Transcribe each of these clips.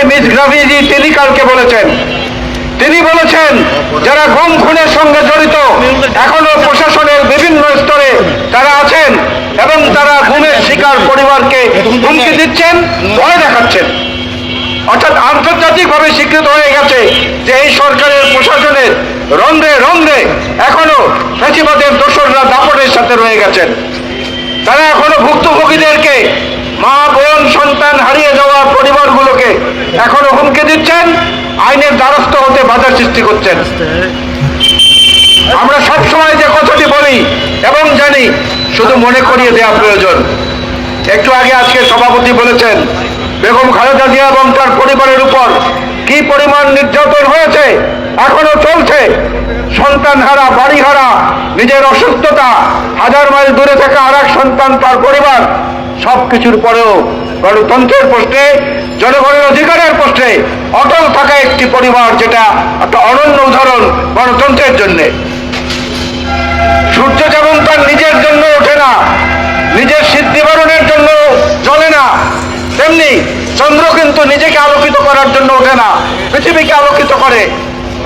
হাফিজ রাফিজি তিনি কালকে বলেছেন। তিনি বলেছেন, যারা গুম খুনের সঙ্গে জড়িত, এখনও প্রশাসনের বিভিন্ন স্তরে তারা আছেন এবং তারা গুমের শিকার পরিবারকে হুমকি দিচ্ছেন, ভয় দেখাচ্ছেন। অর্থাৎ আন্তর্জাতিকভাবে স্বীকৃত হয়ে গেছে যে এই সরকারের প্রশাসনের রন্ধ্রে রন্ধ্রে এখনও ফ্যাসিবাদের দোসররা দাপটের সাথে রয়ে গেছেন। তারা এখনও ভুক্তভোগীদেরকে মা বোন সন্তান এখনও হুমকি দিচ্ছেন, আইনের দ্বারস্থ হতে বাধা সৃষ্টি করছেন। আমরা সব সময় যে কথাটি বলি এবং জানি, শুধু মনে করিয়ে দেওয়া প্রয়োজন। একটু আগে আজকে সভাপতি বলেছেন, বেগম খালেদা জিয়া এবং তার পরিবারের উপর কি পরিমাণ নির্যাতন হয়েছে, এখনও চলছে। সন্তান হারা বাড়ি হারা নিজের অসুস্থতা, হাজার মাইল দূরে থাকা আর সন্তান তার পরিবার সব কিছুর পরেও গণতন্ত্রের প্রশ্নে, জনগণের অধিকারের প্রশ্নে অটল থাকা একটি পরিবার যেটা একটা অনন্য উদাহরণ গণতন্ত্রের জন্যে। সূর্য যেমন তার নিজের জন্য ওঠে না, নিজের সিদ্ধি বারণের জন্য চলে না, তেমনি চন্দ্র কিন্তু নিজেকে আলোকিত করার জন্য ওঠে না, পৃথিবীকে আলোকিত করে।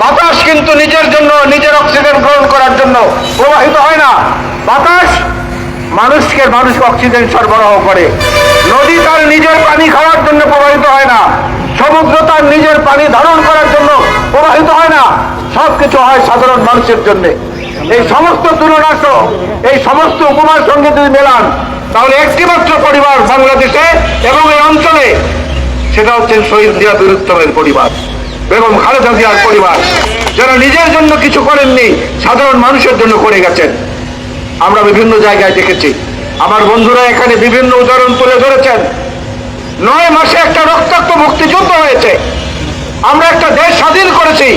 বাতাস কিন্তু নিজের জন্য নিজের অক্সিজেন গ্রহণ করার জন্য প্রবাহিত হয় না বাতাস মানুষকে মানুষকে অক্সিজেন সরবরাহ করে। নদী তার নিজের পানি খাওয়ার জন্য প্রবাহিত হয় না। সমুদ্র তার নিজের পানি ধারণ করার জন্য প্রবাহিত হয় না। সব কিছু হয় সাধারণ মানুষের জন্য। এই সমস্ত তুলনা সহ এই সমস্ত উপমার সঙ্গে যদি মেলান, তাহলে একটি মাত্র পরিবার বাংলাদেশে এবং এই অঞ্চলে, সেটা হচ্ছে শহীদ জিয়া বীরুত্তমের পরিবার, বেগম খালেদা জিয়ার পরিবার। যারা নিজের জন্য কিছু করেননি, সাধারণ মানুষের জন্য করে গেছেন। আমরা বিভিন্ন জায়গায় দেখেছি। আমার বন্ধুরা এখানে বিভিন্ন উদাহরণ তুলে ধরেছেন। নয় মাসে একটা রক্তাক্ত মুক্তিযুদ্ধ হয়েছে। আমরা একটা দেশ স্বাধীন করেছি,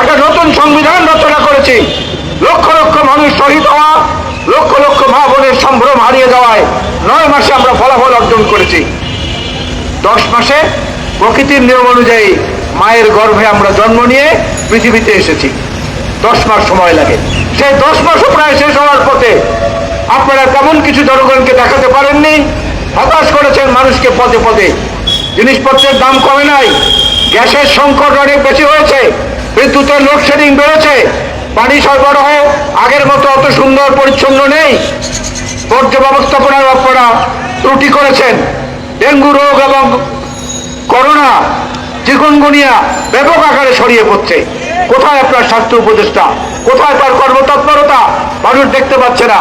একটা নতুন সংবিধান রচনা করেছি। লক্ষ লক্ষ মানুষ শহীদ হওয়া, লক্ষ লক্ষ মা বোনের সম্ভ্রম হারিয়ে যাওয়ায় নয় মাসে আমরা ফলাফল অর্জন করেছি। দশ মাসে প্রকৃতির নিয়ম অনুযায়ী মায়ের গর্ভে আমরা জন্ম নিয়ে পৃথিবীতে এসেছি। দশ মাস সময় লাগে। সেই দশ মাসও প্রায় শেষ হওয়ার পথে আপনারা তেমন কিছু জনগণকে দেখাতে পারেননি। হতাশ করেছেন মানুষকে পদে পদে। জিনিসপত্রের দাম কমে নাই, গ্যাসের সংকট অনেক বেশি হয়েছে, বিদ্যুতের লোডশেডিং বেড়েছে, পানি সরবরাহ আগের মতো অত সুন্দর পরিচ্ছন্ন নেই। বর্জ্য ব্যবস্থাপনার আপনারা ত্রুটি করেছেন। ডেঙ্গু রোগ এবং করোনা, চিকুনগুনিয়া ব্যাপক আকারে ছড়িয়ে পড়ছে। কোথায় আপনার স্বাস্থ্য উপদেষ্টা? কোথায় তার কর্মতৎপরতা? মানুষ দেখতে পাচ্ছে না।